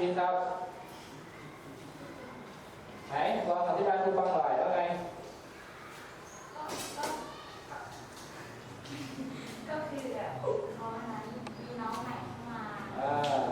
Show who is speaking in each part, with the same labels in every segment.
Speaker 1: จริงครับไหนลองอธิบายคุณฟังหน่อยว่าไง
Speaker 2: ก็คือแบบ
Speaker 1: ตอน
Speaker 2: นั้นมีน้อง
Speaker 1: ใหม่
Speaker 2: เข้า
Speaker 1: มา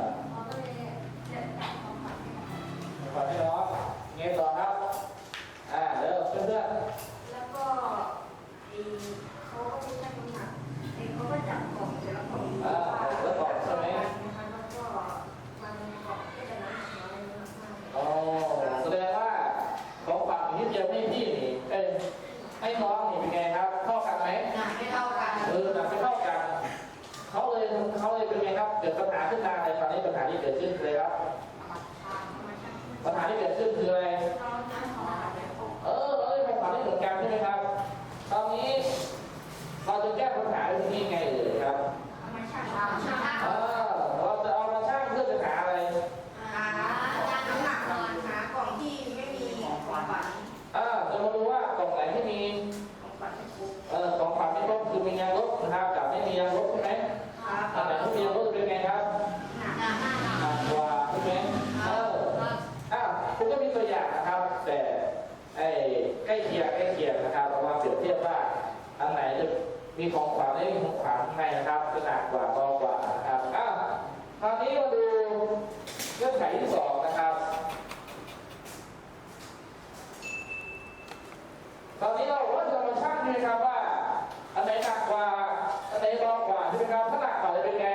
Speaker 2: algún มี
Speaker 1: ของขวัญไมี
Speaker 2: ของขวัญ
Speaker 1: ใหม่นะครับ
Speaker 2: ขนักก
Speaker 1: ว่าเบากว่านะครับอะคราวนี้มาดูเงื่อนไขที่สองนะครับตอนนี้เราว่าจะมาชั่งนะครับว่า อันไหนหนักกว่าอันไหนเบากว่าใช่ไหมครับถ้าหนักกว่าจะเป็นไง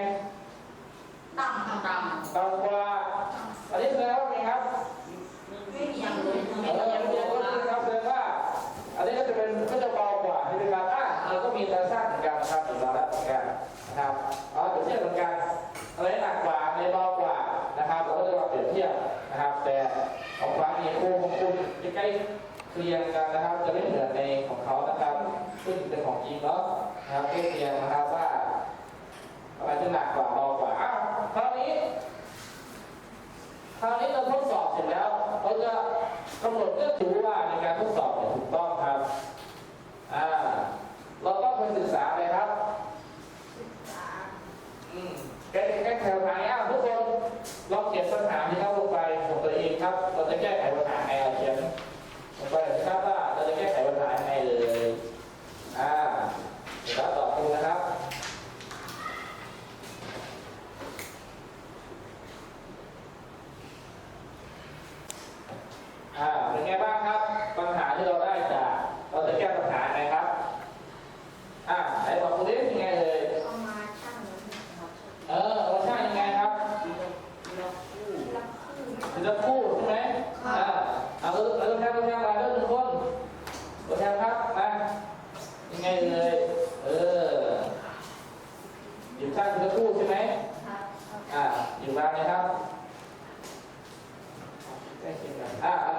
Speaker 2: ต่ำต่ำต่ำ
Speaker 1: กว่าอันนี้แสดงว่าไงครับ
Speaker 2: นะ
Speaker 1: ครับอยู่มาแล้วเหมืนกันนะครับเอาเปรียบเทียบเหมืนกันอะไรหนักกว่าอะไรเบากว่านะครับเราก็จะมาเปรียบเทียบนะครับ แต่ของฟ้ามีคู่ของคุณใกล้เคียงกันนะครับ จะไม่เหมือนในของเขานะครับซึ่งเป็นของจริงเนาะนะครับใกล้เคียงนะครับว่าอะไรจะหนักกว่าเบากว่าอ้าวคราวนี้คราวนี้เราทดสอบเสร็จแล้วเราจะกำหนดเลือกถือว่าในการทดสอบถูกต้องครับอ่า เราต้องไปศึกษาเลยครับ
Speaker 2: ศึกษา
Speaker 1: อืมแค่แค่แถวไหนอะทุกคนเรา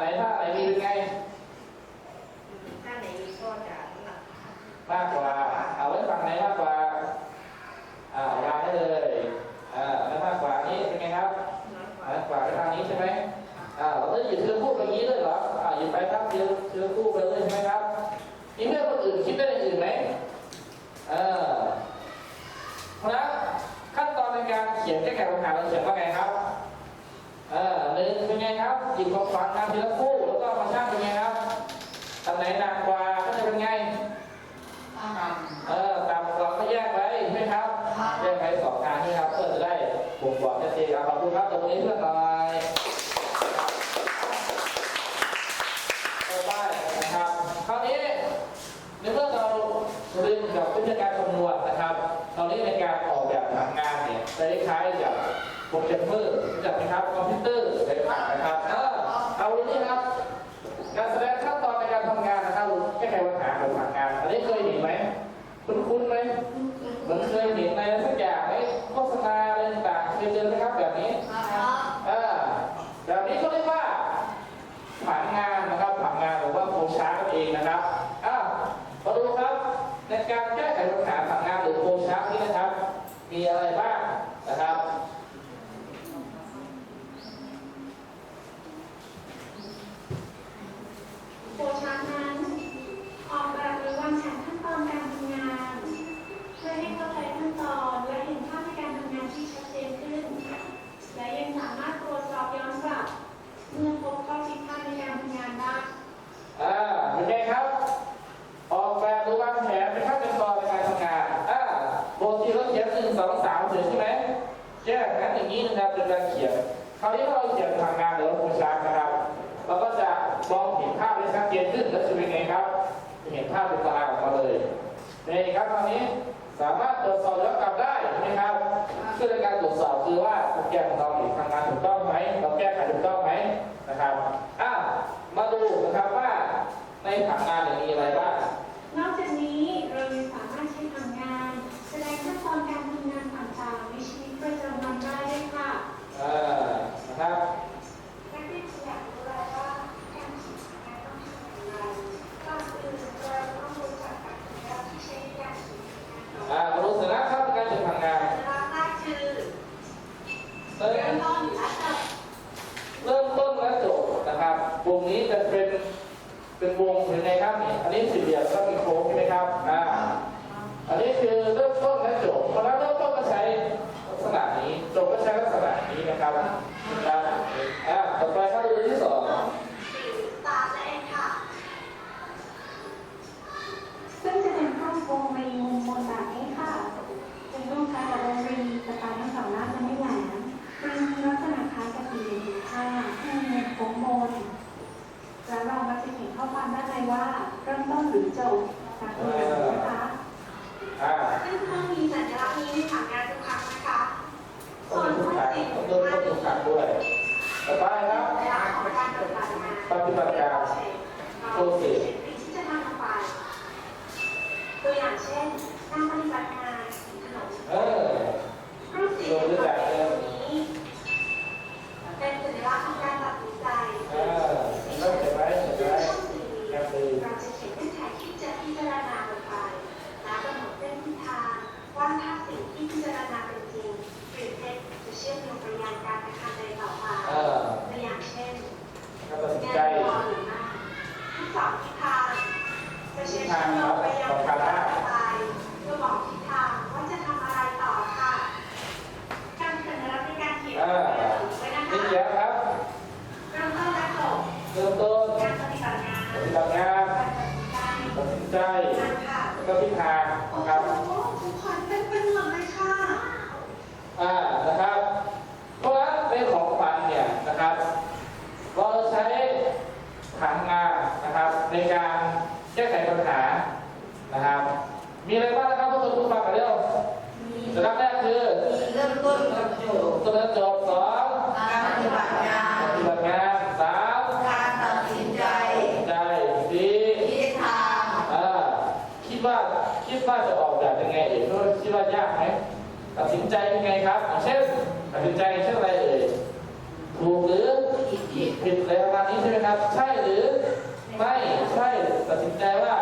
Speaker 1: ไหนถ้าไหนมีเป็นไง
Speaker 2: ถ้าไหนมีก็จะ
Speaker 1: มากกว่า เอาไว้ฟังไหนมากกว่า อ่าวางได้เลยอ่าแล้มากกว่านี้เป็นไงครับมากกว่าทางนี้ใช่ไหมอ่าเราจะหยุดเชือคู่แบบนี้เลยเหรออ่าหยุดไปครับเชือเชือคู่ไป นี้เพื่ออะไรก็ได้นะครับ คราวนี้ในเมื่อเราเรียนกับวิทยาการคำนวณนะครับ ตอนนี้ในการออกแบบหลักงานเนี่ยจะคล้ายกับโปรแกรมเมอร์จักนะครับคอมพิวเตอร์อะไรต่างนะครับเออเอาวังนี้ครับ การแสดงขั้นตอนในการทำงานนะครับแก้ไขปัญหา
Speaker 2: ของหลักงาน อันนี้
Speaker 1: เคยเห็นไหมคุ้น
Speaker 2: ๆไห
Speaker 1: มเหมือนเค
Speaker 2: ยเห็น เรามัจะเห็นข้อความด้านในว่าเริ่มต้นหรือจบนะคะซึ่งถ้อมีสัญลักษณ์นี้ในผลงานทุกครั้งนะคะ
Speaker 1: ส่วนข้อสิบเริ่มต้อถูกตัดด้วยต่อไปครับ
Speaker 2: ปฏิบัติ
Speaker 1: การ
Speaker 2: โปรเซสที่จะทำต่
Speaker 1: ไป
Speaker 2: ตัวอย่างเช่น
Speaker 1: การ
Speaker 2: ปฏิบัติงาน
Speaker 1: ขนมเออ
Speaker 3: รูป
Speaker 1: สี่ 今天，我来去找一趟这些小朋友。 ตัดสินใจยังไงครับเช่นตัดสินใจเช่นอะไรเอ่ยถูกหรือ
Speaker 3: ผิด
Speaker 1: อะไรประมาณนี้ใช่ไหมครับ ใช่หรือไม่ใช่ตัดสินใจว่า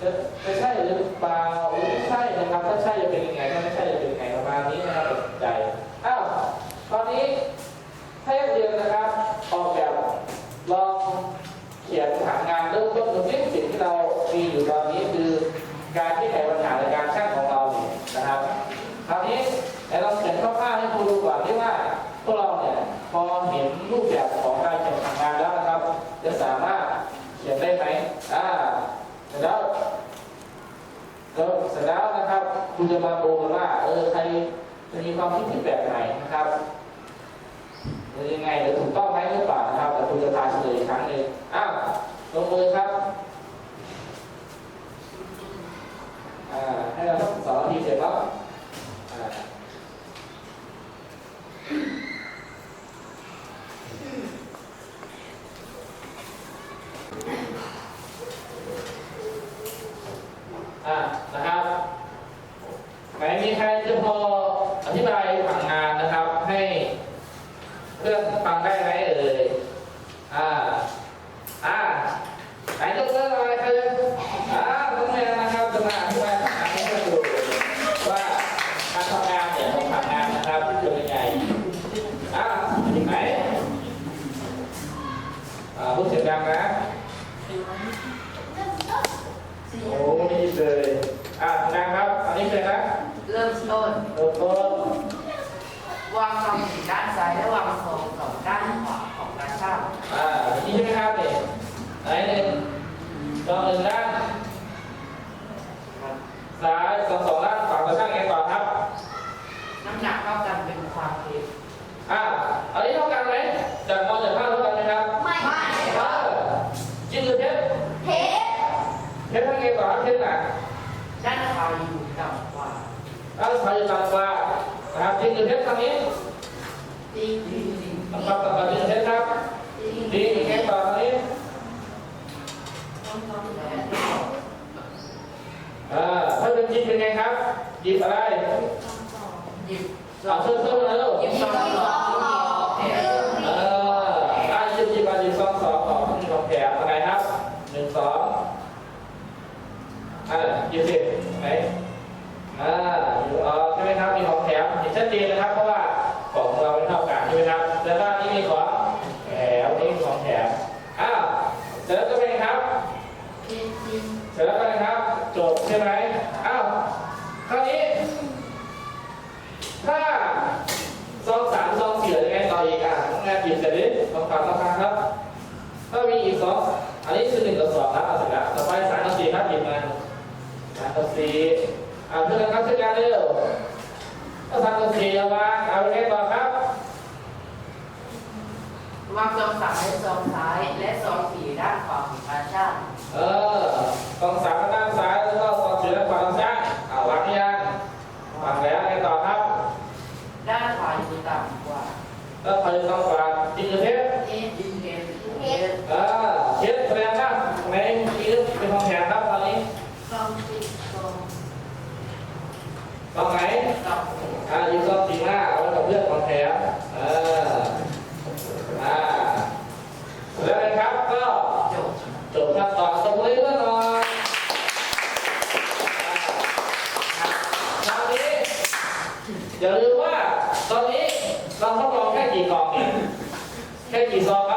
Speaker 1: จะจะใช่หรือเปล่าหรือไม่ใช่นะครับ ถ้าใช่จะเป็นยังไงถ้าไม่ใช่จะเป็นยังไงประมาณนี้นะครับตัดสินใจอ้าวตอนนี้ให้เรียนนะครับออกแบบลองเขียนฐานงานเริ่มต้นตรงนี้สิ่งที่เรามีอยู่ตอนนี้คือการที่ คุณจะมาโกกว่า เออใครจะมีความคิดที่แบบไหนนะครับหรือยังไงหรือถูกต้องไหมหรือเปล่านะครับแต่คุณจะตาเฉลยครั้งหนึ่งอ้าวลงมือครับอ่าให้เราสักสองนาทีเสร็จแล้ว นะโอ้ดีเลยอะนะครับอันนี้เป็นนะ
Speaker 3: เริ่มต้น
Speaker 1: เริ่มต้น
Speaker 3: วางคำหงด้านซ้ายและวางทองสองด้านขวาของกระเช้า
Speaker 1: อ่านี่ใช่ไหมครับเด็กไหนหนึ่งสองหนึ่งด้านซ้ายสองสองาง
Speaker 3: นี้
Speaker 1: ตับ
Speaker 3: ตั
Speaker 1: ดแบบนี้เห็ครับดีแค่แบบนี้อ่าถ้าเป็นยิบเป็นไงครับยิบอะไรเอาเพิ่มเพิ่มแล้ว
Speaker 3: ยิบสองสองเอ
Speaker 1: ออ่ายิบยิบมายิบสองสองสองสองแถบอะไงครับหนึ่งสองอ่ายิบสิบ สีเอาเพื่อนครักศึกษาเร็วถ้าทำกันสีเอาวางเอาไว้ต่อครับ
Speaker 3: วางสองสายสองสายและสองสีด้านขวาของการช่าง
Speaker 1: เออสองสามด้านซ้ายแล้วก็สองสีด้านขวาของช่างเอาวางยังวางแล้วไงต่อครับ
Speaker 3: ด้านขวาอยู่ต่ำกว่า
Speaker 1: แล้วใครต่อ
Speaker 3: ง
Speaker 1: ขวา He's all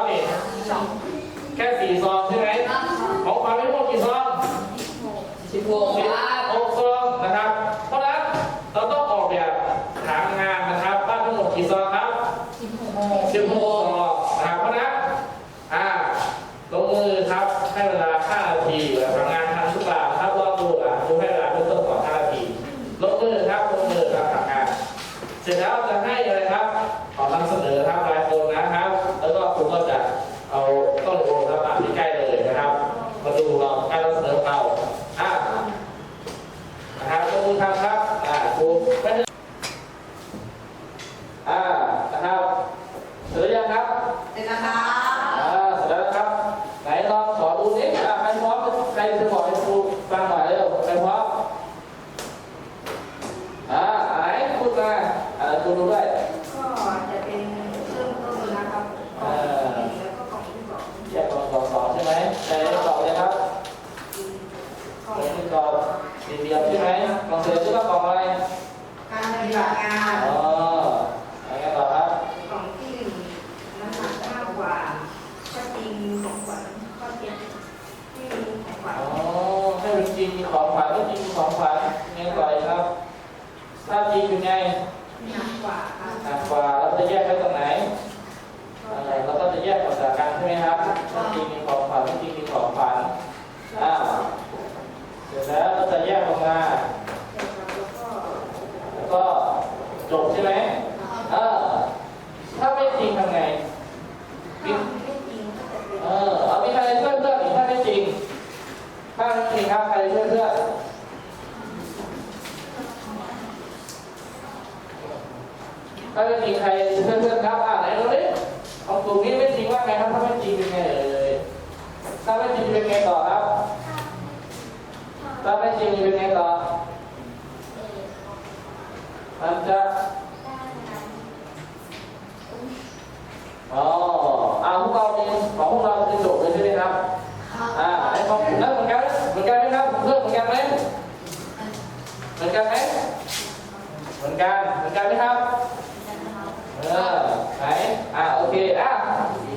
Speaker 1: I, I love the, the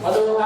Speaker 1: 맞아.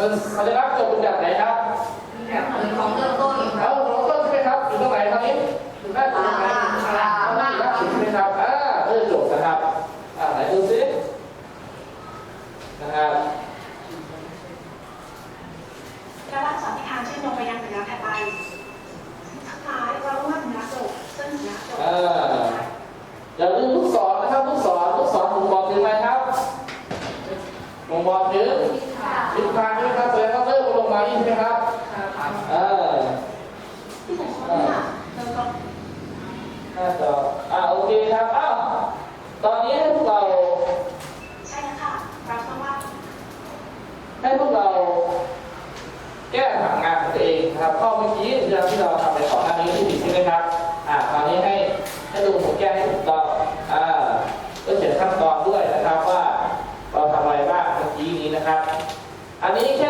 Speaker 1: มันมันจะรับตัวคุณ
Speaker 3: แบ
Speaker 1: บไหนครับ
Speaker 2: แบ
Speaker 3: บ
Speaker 2: ของเริ่
Speaker 1: มต้น
Speaker 2: ค
Speaker 1: รัเอาบของ
Speaker 2: ต้น
Speaker 1: ใช่ไหมครับอยู่ตรงไหนครับนี้อยู่หน้าจุดไหนหน้าจุดใช่ไหมครับอ่าเออจบนะครับอ่าไหนดูซินะครับและรับสาที่ทานเช่นลงไปยังเหนือแผ่ไปบสุดท้ายเราต้องมา
Speaker 2: ถึงนักจบซึ่งเหนือจบ
Speaker 1: อ่าอย่า น้จออ่าโอเคครับอ้าวตอนนี้ให้พวกเรา
Speaker 2: ใช่ค่ะรับมาก
Speaker 1: ให้พวกเราแก้ปัญหางานของตัวเองนะครับข้อเมื่อกี้ที่เราที่เราทำไปก่อนหน้านี้ที่ผิดใช่ไหมครับอ่าตอนนี้ให้ให้ดูผมแก้ให้ถูกต้องอ่าก็เขียนขั้นตอนด้วยนะครับว่าเราทำอะไรบ้างเมื่อกี้นี้นะครับ อันนี้แค่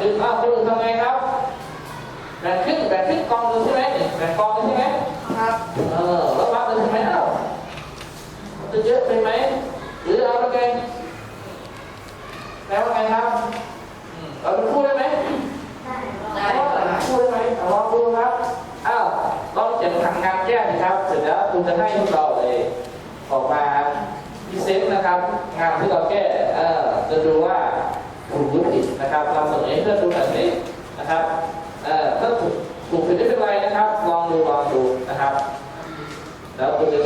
Speaker 1: ซื้อข้าวซื้อทำไงครับแบ่ขึ้นแบ่ขึ้นกองเลยใช่ไหมแบ่กองเลยใช่ไหมครับ เออแล้วรับเลยใช่ไหมเอ้าจะเยอะไปไหมหรือเอาแล้วไงแล้วไงครับเราเปพูดได้ไหมได้พูดได้ไหมลองดูครับอ้าวลองจัดยนผังงานแก้นะครับ เสร็จแล้วคุณจะให้พวกเราเลยออกมาพิเศษนะครับ งานที่เราแก้เออจะดูว่า ดูหน่อยสินะครับเอ่อถ้าถูกถูกผิดไม่เป็นไรนะครับ ลองดูลองดูนะครับ แล้วคุณจะ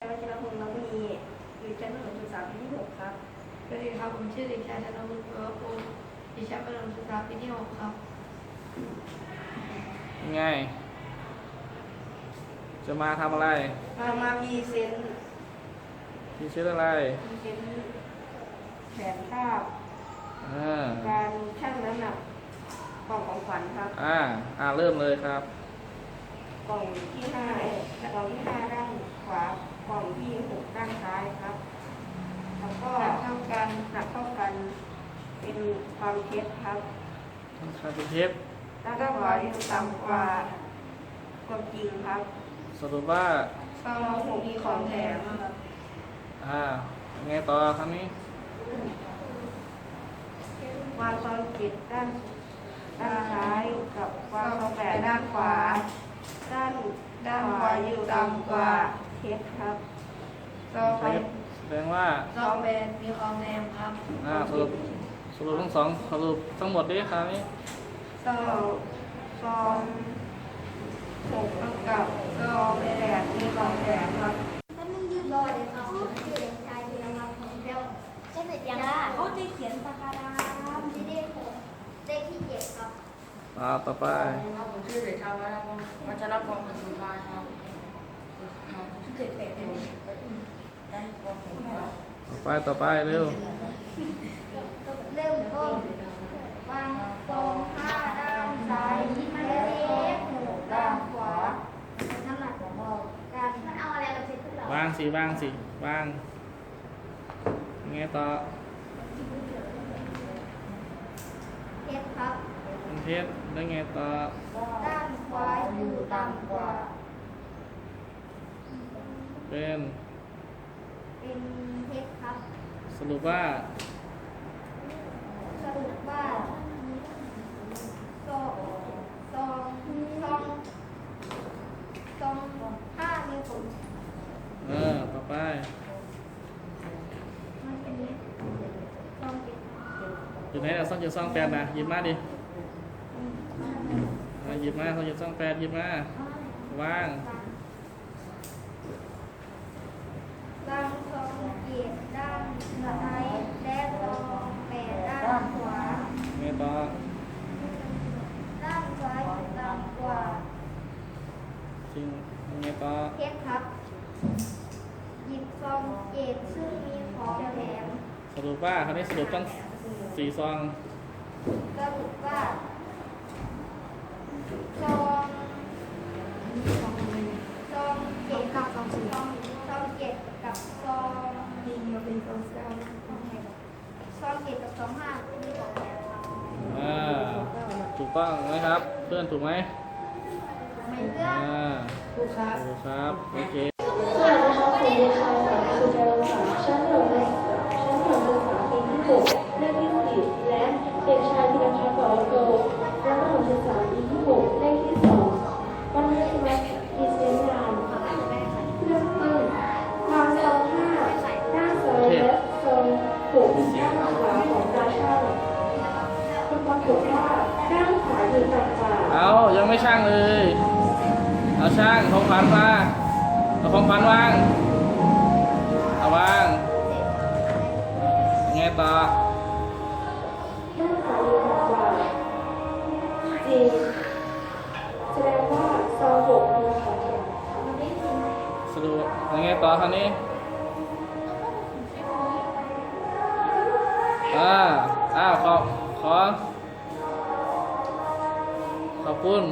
Speaker 1: วั
Speaker 4: ชรพงศ์นวีอยู่ชั้นประถมศึกษาปีที่หกครับ
Speaker 5: สวัสดีครับผมชื่อเด็กชายธนวุฒิเวอร์พงศ์ดิฉันประถมศึกษาปีที่หกครับ
Speaker 1: ไงจะมาทำอะไร
Speaker 4: มามามีเซน
Speaker 1: มีชื่ออะไร
Speaker 4: มีเซนแผนภาพ
Speaker 1: อ่า
Speaker 4: การชั่งน้ำหนักกล่องของขวัญครับ
Speaker 1: อ่า อ่าเริ่มเลยครับ
Speaker 4: กล่องที่ห้ากล่องที่ห้าด้านขวา กล่องที่หกด้านซ้ายครับ แล้วก็
Speaker 5: หนักเท่ากัน
Speaker 4: หนักเท่ากัน เป็นความเท็จครับ
Speaker 1: ต้องคาเป็นเทป
Speaker 4: ด้านขวาอยู่ต่ำกว่าความจริงครับ
Speaker 1: สรุปว่า
Speaker 5: ซองหกมีของแถม
Speaker 1: อ่าไงต่อครั้งนี้
Speaker 4: วางซองเจ็ดด้าน ด้านซ้ายกับวางซองแปดด้านขวา ด้าน
Speaker 5: ด้านขวาอยู่ต่ำกว่า
Speaker 4: เท็จครับ
Speaker 5: ซอง
Speaker 1: เทปแสดงว่า
Speaker 5: ซองแบนมีของแถมครับ
Speaker 1: อ่าสรุปสรุปทั้งสองสรุปทั้งหมดดิคราวนี้
Speaker 4: ซองซองหกกับซองแปดมีของแถมครับ
Speaker 6: ถ้ามึงยืนรอเลยเขาชื่อเด็กชายธีรพัฒน์ของเบลใช่ไหมจ๊ะเขาจะเขียนปากกาดำที่เลขหกเลขที่เจ็ดครับ
Speaker 1: ต่อต่อไป
Speaker 3: ครับผมชื่อเด็กชายวัชรพงศ์วัชรพงศ์สุภาครับ
Speaker 1: ต่อไปต่อไปเร็ว
Speaker 6: เริ่มต้นวางตรงห้าด้านซ้ายและเลขหกด้านขวาน้ำหนักของเราการมันเอาอะไรมาเช็ดขึ้นเรา
Speaker 1: วางสิวางสิวางไงต่อ
Speaker 6: เทปครับ
Speaker 1: เทปได้ไงต่อ
Speaker 6: ด้านขวาอยู่ต่ำกว่า
Speaker 1: เป็น
Speaker 6: เป็นเทปครับ
Speaker 1: สรุปว่า
Speaker 6: สรุปว่าซองซองซองซองห้ามีผล
Speaker 1: เออต่อไป
Speaker 6: มันเป็นซองเจ็ด
Speaker 1: อยู่ไหนอะซ่องเจ็ดซ่องแปดนะหยิบมาดิเอาหยิบมาซ่องเจ็ดซ่องแปดหยิบมาวาง
Speaker 6: ด้านซองเจ็ดด้านซ้ายและซองแปดด้านขวา
Speaker 1: ไงต่อ
Speaker 6: ด้านซ้ายอยู่ต่ำกว่า
Speaker 1: จริง ไงต่อ
Speaker 6: เพชรครับ หยิบซองเจ็ดซึ่งมีของแถม
Speaker 1: สรุปว่าคราวนี้สรุปต้องสี่ซอง
Speaker 6: สรุปว่าซองซองเจ็ดกับซองซองซองเจ็ดกับซอง
Speaker 4: มีมาเป็นซองเก้า
Speaker 6: ซองเจ็ดกับซองห้ามีของแถมครับ
Speaker 1: อ่าถูกต้องไหมครับ เพื่อนถูกไหม
Speaker 6: ไม่เลือก
Speaker 1: อ่า
Speaker 4: ลูก ค้า
Speaker 1: ถูกครับ โอเค
Speaker 2: เอาช่างขอ
Speaker 1: งขวัญมาเอาของขวัญวางเอาวางไงต่อ
Speaker 2: ด้านขาอยู่ต่ำกว่าจริงแสดงว่าซอหกมีของแถม
Speaker 1: สรุปยังไงต่อคราวนี้อ่าอ้าวขอขอขอบคุณ